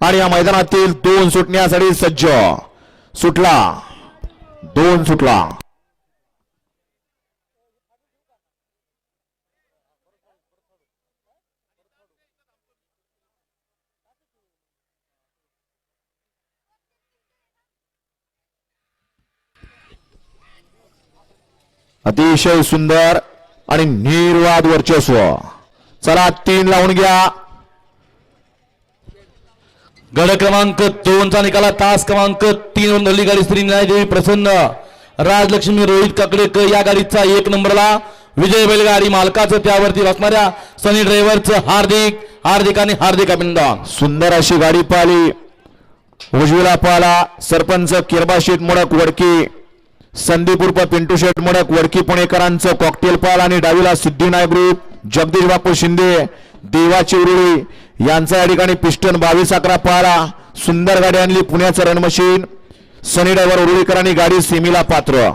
आणि या मैदानातील दोन सुटण्यासाठी सज्ज. सुटला. दोन सुटला. अतिशय सुंदर आणि निर्वाद वर्चस्व. चला तीन लावून घ्या. गड क्रमांक दोनचा निकाला तास क्रमांक तीन वर धरली गाडी श्री न्यायदेवी प्रसन्न. राजलक्ष्मी रोहित काकडेकर या गाडीचा एक नंबरला. विजय बैलगाडी मालकाचं त्यावरती बसणाऱ्या सनी ड्रायव्हरचं हार्दिक हार्दिक आणि हार्दिक अभिनंदन. सुंदर अशी गाडी पाहिली. उजवीला पाहिला सरपंच किरबा शेठ मोडक वडकी. संदीप उर्फ पिंटू शेठ मोडक वडकी पुणेकरांचं कॉकटेल पाल आणि डावीला सिद्धिनायक ग्रुप. जगदीश बापू शिंदे देवाची उरुळी. यांचा या ठिकाणी पिस्टन बावीस अकरा पाहिला सुंदर गाडी आणली पुण्याचं रणमशीन सनी डायव्हर उरुळीकरांनी गाडी सेमीला पात्र.